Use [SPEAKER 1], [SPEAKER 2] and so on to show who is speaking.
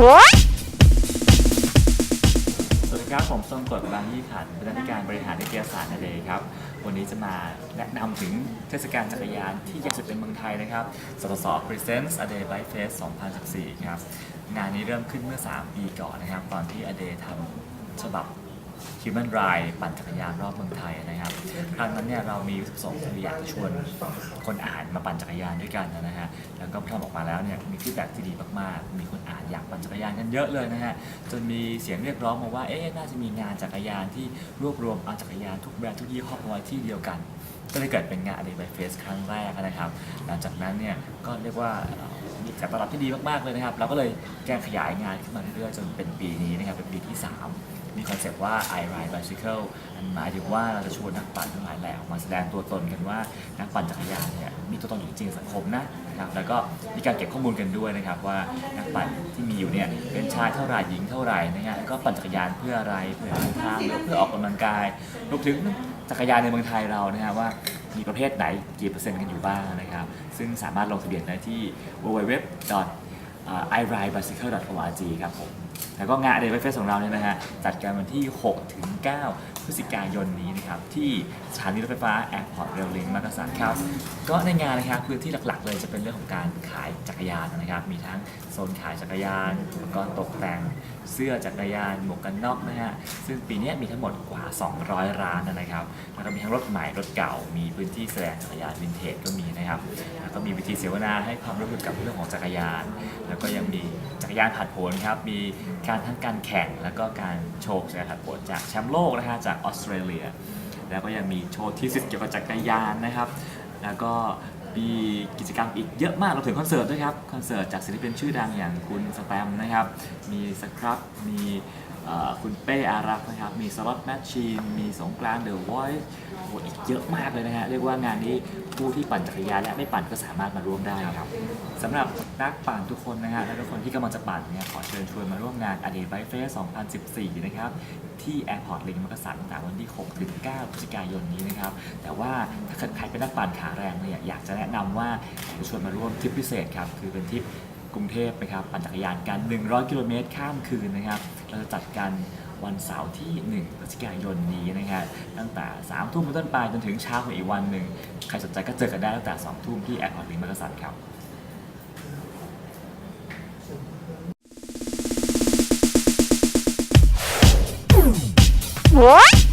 [SPEAKER 1] สวัสดีครับ ผมทรงกฎบางยี่ขันบรรณาธิการบริหารนิตยสารนาเดย์ครับ วันนี้จะมาแนะนำถึงเทศกาลจักรยานที่ใหญ่สุดในเมืองไทยนะครับ สตส Presents A Day Bike Fest 2014 ครับ งานนี้เริ่มขึ้นเมื่อ 3 ปีก่อนนะครับ ตอนที่ A Day ทำฉบับ Human Ride ปั่นจักรยานรอบเมืองไทยนะครับ ครั้งนั้นเนี่ยเรามีจุดประสงค์ที่อยากชวนคนอ่านมาปั่นจักรยานด้วยกันนะฮะ แล้วก็พอทำออกมาแล้วเนี่ยมีฟีดแบ็กที่ดีมากๆ มีคน อยากปั่นจักรยานกันเยอะเลยนะฮะจนมีเสียงเรียกร้องมาว่าเอ๊ะน่าจะมีงานจักรยานที่รวบรวมเอาจักรยานทุกแบรนด์ทุกยี่ห้อมาไว้ที่เดียวกัน ก็เลยเกิดเป็นงาน A Day by Face ครั้งแรกนะครับ หลังจากนั้นเนี่ยก็เรียกว่ามีการตอบรับที่ดีมากๆเลยนะครับ เราก็เลยแก้ขยายงานขึ้นมาเรื่อยๆจนเป็นปีนี้นะครับเป็นปีที่ 3 มีคอนเซปต์ว่า I ride bicycle อันหมายถึงว่าเราจะชวนนักปั่นทั้งหลายแหล่ออกมาแสดงตัวตนกันว่านักปั่นจักรยานเนี่ยมีตัวตนอยู่จริงสังคมนะ นะครับแล้วก็มีการเก็บข้อมูลกันด้วยนะครับว่านักปั่นที่มีอยู่เนี่ยเป็นชายเท่าไหร่หญิงเท่าไหร่นะฮะแล้วก็ปั่นจักรยานเพื่ออะไรเพื่อเดินทางหรือเพื่อออกกำลังกายรวมถึงจักรยานในเมืองไทยเรานะฮะว่ามีประเภทไหนกี่เปอร์เซ็นต์กันอยู่บ้างนะครับซึ่งสามารถลงทะเบียนได้ที่ www. iridebicycle.org ครับผม แล้วก็งานเดย์ไวเฟสของเราเนี่ยนะฮะ จัดกันวันที่ 6 ถึง 9 พฤศจิกายนนี้นะครับ ที่สถานีรถไฟฟ้าแอร์พอร์ตเรลลิงมักกะสันครับ ก็ในงานนะครับพื้นที่หลักๆ เลยจะเป็นเรื่องของการขายจักรยานนะครับ มีทั้งโซนขายจักรยานอุปกรณ์ตกแต่งเสื้อจักรยานหมวกกันน็อกนะฮะ ซึ่งปีนี้มีทั้งหมดกว่า 200 ร้านนะครับ แล้วก็มีทั้งรถใหม่รถเก่า มีพื้นที่แสดงจักรยานวินเทจก็มีนะครับ แล้วก็มีวิธีเสวนาให้ความรู้เกี่ยวกับเรื่องของจักรยานแล้วก็ยังมีจักรยานผัดผลครับ มีการทั้งการแข่ง แล้วก็การโชว์จักรยานผัดผลจากแชมป์โลกนะฮะจากออสเตรเลีย แล้วก็ยังมีโชว์ที่สิทธิ์เกี่ยวกับจักรยานนะครับ แล้วก็มีกิจกรรมอีกเยอะมากเราถึงคอนเสิร์ตด้วยครับ คอนเสิร์ตจากศิลปินชื่อดังอย่างคุณสแตมนะครับ มีสครับ มี คุณเป้อารักษ์นะครับ มีสล็อตแมชชีน มีสงกรานต์เดอะวอยซ์โหอีกเยอะมากเลยนะฮะ เรียกว่างานนี้ผู้ที่ปั่นจักรยานและไม่ปั่นก็สามารถมาร่วมได้ครับสำหรับนักปั่นทุกคนนะฮะ และทุกคนที่กำลังจะปั่นเนี่ย ขอเชิญชวนมาร่วมงาน a d e Bike Fest 2014 นะครับ ที่ Airport Link มักกะสันตั้งแต่วันที่ 6 ถึง 9 พฤศจิกายนนี้นะครับ แต่ว่าถ้าเกิดใครเป็นนักปั่นขาแรงเนี่ย อยากจะแนะนำว่าอยากจะชวนมาร่วมทริปพิเศษครับ คือเป็นทริป กรุงเทพนะครับปั่นจักรยานกัน 100 กิโลเมตรข้ามคืนนะครับเราจะจัดกันวันเสาร์ที่ 1 พฤศจิกายนนี้นะครับตั้งแต่ 3 ทุ่มเป็นต้นไปจนถึงเช้าของอีกวันหนึ่ง ใครสนใจก็เจอกันได้ตั้งแต่ 2 ทุ่มที่ Airport Link มักกะสันครับ
[SPEAKER 2] What?